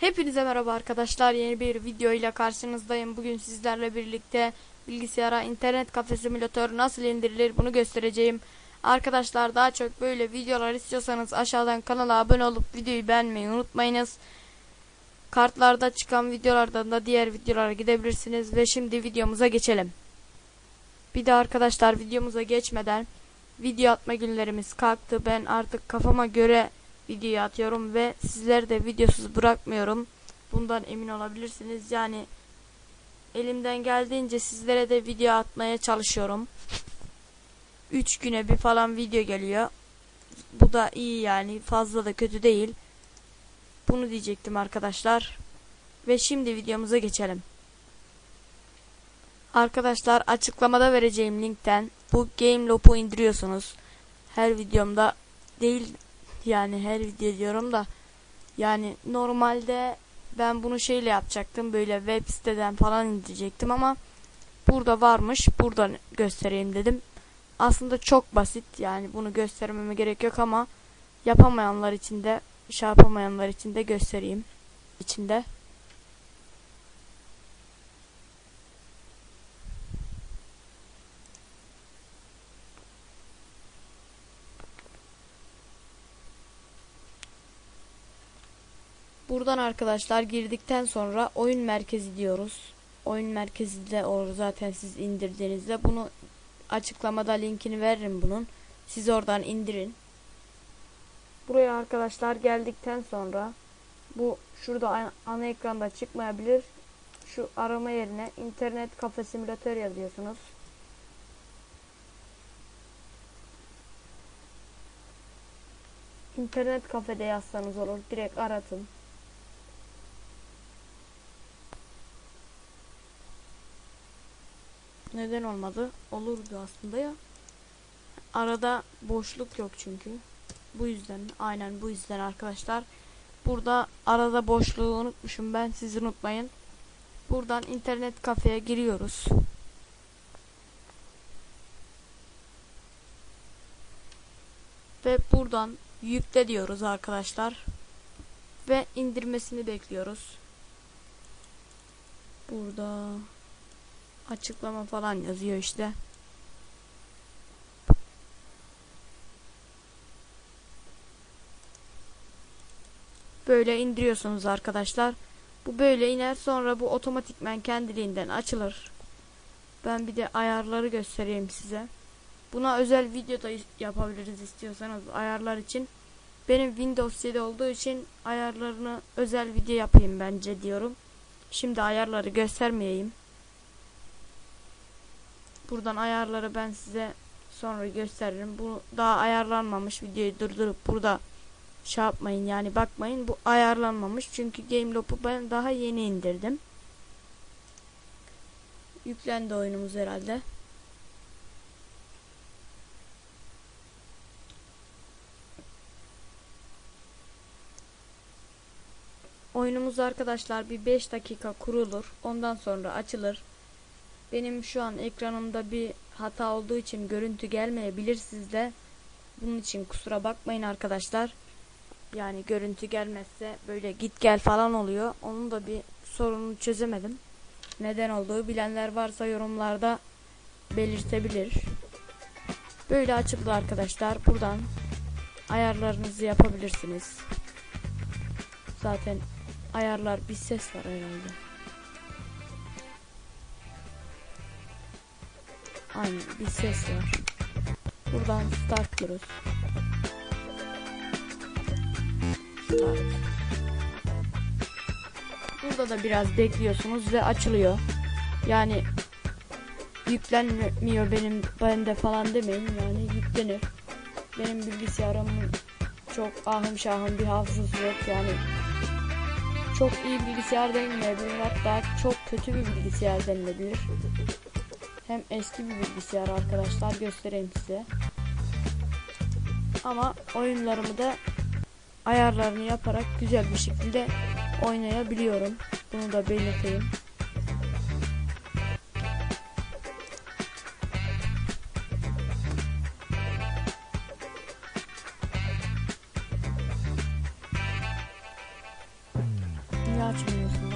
Hepinize merhaba arkadaşlar. Yeni bir video ile karşınızdayım. Bugün sizlerle birlikte bilgisayara internet kafe simülatörü nasıl indirilir bunu göstereceğim. Arkadaşlar daha çok böyle videolar istiyorsanız aşağıdan kanala abone olup videoyu beğenmeyi unutmayınız. Kartlarda çıkan videolardan da diğer videolara gidebilirsiniz ve şimdi videomuza geçelim. Bir de arkadaşlar videomuza geçmeden video atma günlerimiz kalktı. Ben artık kafama göre video atıyorum ve sizleri de videosuz bırakmıyorum. Bundan emin olabilirsiniz. Yani elimden geldiğince sizlere de video atmaya çalışıyorum. 3 güne bir falan video geliyor. Bu da iyi yani fazla da kötü değil. Bunu diyecektim arkadaşlar. Ve şimdi videomuza geçelim. Arkadaşlar açıklamada vereceğim linkten bu Gameloop'u indiriyorsunuz. Her videomda değil yani her video diyorum da yani normalde ben bunu şeyle yapacaktım böyle web siteden falan indirecektim ama burada varmış buradan göstereyim dedim. Aslında çok basit yani bunu göstermeme gerek yok ama yapamayanlar için de şey yapamayanlar için de göstereyim içinde. Buradan arkadaşlar girdikten sonra oyun merkezi diyoruz. Oyun merkezi de olur zaten siz indirdiğinizde. Bunu açıklamada linkini veririm bunun. Siz oradan indirin. Buraya arkadaşlar geldikten sonra bu şurada ana- ekranda çıkmayabilir. Şu arama yerine internet kafe simülatör yazıyorsunuz. İnternet kafede yazsanız olur. Direkt aratın. Neden olmadı? Olurdu aslında ya. Arada boşluk yok çünkü. Bu yüzden aynen bu yüzden arkadaşlar. Burada arada boşluğu unutmuşum ben siz unutmayın. Buradan internet kafeye giriyoruz. Ve buradan yükle diyoruz arkadaşlar. Ve indirmesini bekliyoruz. Burada açıklama falan yazıyor işte. Böyle indiriyorsunuz arkadaşlar. Bu böyle iner sonra bu otomatikmen kendiliğinden açılır. Ben bir de ayarları göstereyim size. Buna özel video da yapabiliriz istiyorsanız ayarlar için. Benim Windows 7 olduğu için ayarlarını özel video yapayım bence diyorum. Şimdi ayarları göstermeyeyim. Buradan ayarları ben size sonra gösteririm. Bu daha ayarlanmamış videoyu durdurup burada şey yapmayın yani bakmayın bu ayarlanmamış çünkü Gameloop'u ben daha yeni indirdim. Yüklendi oyunumuz herhalde. Oyunumuz arkadaşlar bir 5 dakika kurulur. Ondan sonra açılır. Benim şu an ekranımda bir hata olduğu için görüntü gelmeyebilir sizde. Bunun için kusura bakmayın arkadaşlar. Yani görüntü gelmezse böyle git gel falan oluyor. Onun da bir sorununu çözemedim. Neden olduğu bilenler varsa yorumlarda belirtebilir. Böyle açıldı arkadaşlar. Buradan ayarlarınızı yapabilirsiniz. Zaten ayarlar bir ses var herhalde. Aynen bir ses var. Buradan start diyoruz. Burada da biraz bekliyorsunuz ve açılıyor. Yani yüklenmiyor benim bende falan demeyin yani yüklenir. Benim bilgisayarımın çok ahım şahım bir hafızası yok yani. Çok iyi bilgisayar denilebilir hatta çok kötü bir bilgisayar denilebilir. Hem eski bir bilgisayar arkadaşlar göstereyim size. Ama oyunlarımı da ayarlarını yaparak güzel bir şekilde oynayabiliyorum. Bunu da belirteyim. Niye açmıyorsun?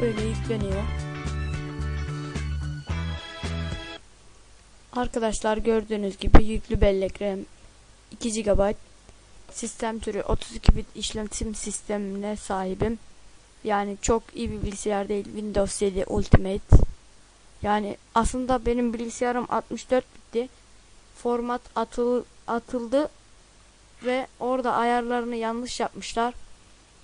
Böyle yükleniyor. Arkadaşlar gördüğünüz gibi yüklü bellek RAM 2 GB sistem türü 32 bit işletim sistemine sahibim. Yani çok iyi bir bilgisayar değil. Windows 7 Ultimate. Yani aslında benim bilgisayarım 64 bitti. Format atıl, atıldı ve orada ayarlarını yanlış yapmışlar.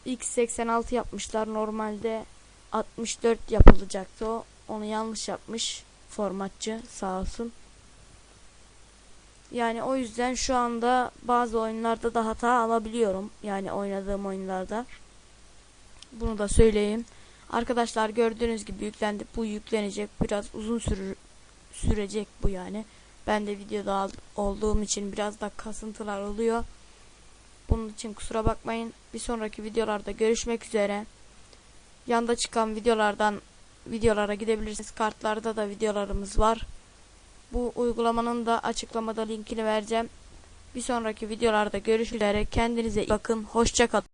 X86 yapmışlar. Normalde 64 yapılacaktı o. Onu yanlış yapmış formatçı sağ olsun. Yani o yüzden şu anda bazı oyunlarda da hata alabiliyorum. Yani oynadığım oyunlarda. Bunu da söyleyeyim. Arkadaşlar gördüğünüz gibi yüklendi. Bu yüklenecek. Biraz uzun sürür, sürecek bu yani. Ben de videoda olduğum için biraz da kasıntılar oluyor. Bunun için kusura bakmayın. Bir sonraki videolarda görüşmek üzere. Yanda çıkan videolardan videolara gidebilirsiniz. Kartlarda da videolarımız var. Bu uygulamanın da açıklamada linkini vereceğim. Bir sonraki videolarda görüşmek. Kendinize iyi bakın. Hoşça kalın.